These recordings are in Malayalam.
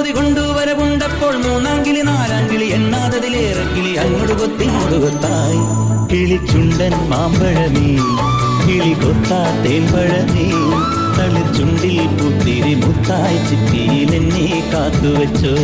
കൊതി കൊണ്ടുവരവുണ്ടപ്പോൾ മൂന്നാം കിളി നാലാം കിളി എണ്ണാതതിലേറെ കിളി കൊത്തി. ഇങ്ങോട്ട് കൊത്തായി. കിളിച്ചുണ്ടൻ മാമ്പഴമേ കിളി കൊത്താ തേൻപഴമേ. തളിച്ചുണ്ടിൽ പുത്തിരി മുത്തായി ചിറ്റിയിൽ എന്നെ കാത്തുവച്ചോ.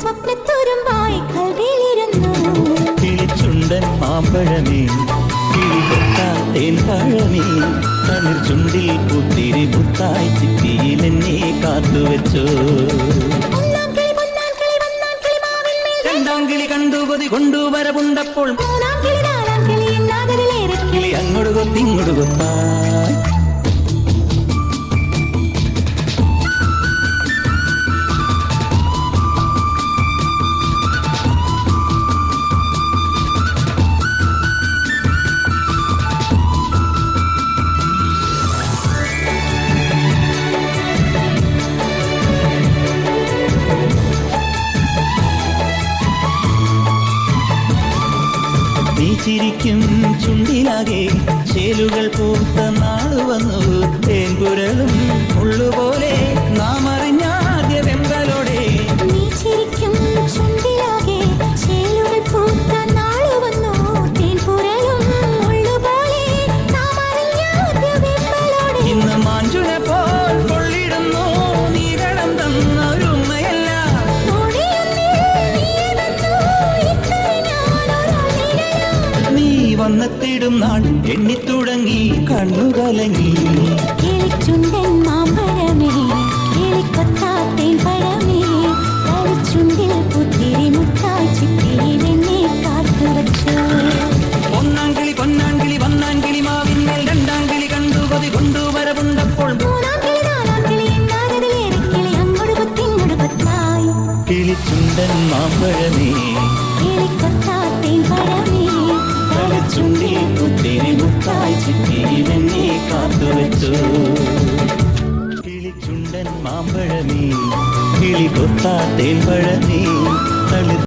സ്വപ്നത്തുരുമ്പായി കൽവിലിരുന്നു കിളിച്ചുണ്ടൻ മാമ്പഴമേ കിളികൊത്താത്തേൻ പഴമേ തളിർ ചുണ്ടിൽ പുത്തിരി പുത്തായി ചിത്തിയിൽ എന്നെ കാത്തുവച്ചോ. കിളി പൊന്നാം കിളി വന്നാം കിളി മാവിന്മേൽ രണ്ടാം കിളി കണ്ടു കൊതി കൊണ്ടുവരവുണ്ടപ്പോൾ മൂന്നാം കിളി നാലാം കിളി എന്നാകതിലേറെ കിളി അങ്ങോട്ട് കൊത്തി ചിരിക്കും ചുണ്ടിലാകെ ചേലുകൾ പൂത്ത വന്നെത്തിടും നാൾ. എണ്ണിത്തുടങ്ങി കണ്ണുകലങ്ങി. കിളിച്ചുണ്ടൻ മാമ്പഴമേ കിളിക്കൊത്താത്തേൻ പഴമേ കളിച്ചുണ്ടിൽ പുത്തിരി മുത്തായി ചിത്തിയിൽ എന്നെ കാത്തു വച്ചു. ഒന്നാം കിളി പൊന്നാം കിളി വന്നാം കിളി മാവിന്മേൽ രണ്ടാം കിളി കണ്ടു കൊതി കൊണ്ടുവരവുണ്ടപ്പോൾ കിളിച്ചുണ്ടൻ കിളി மாம்பழமே கிளி கொத்தா தேன்பழமே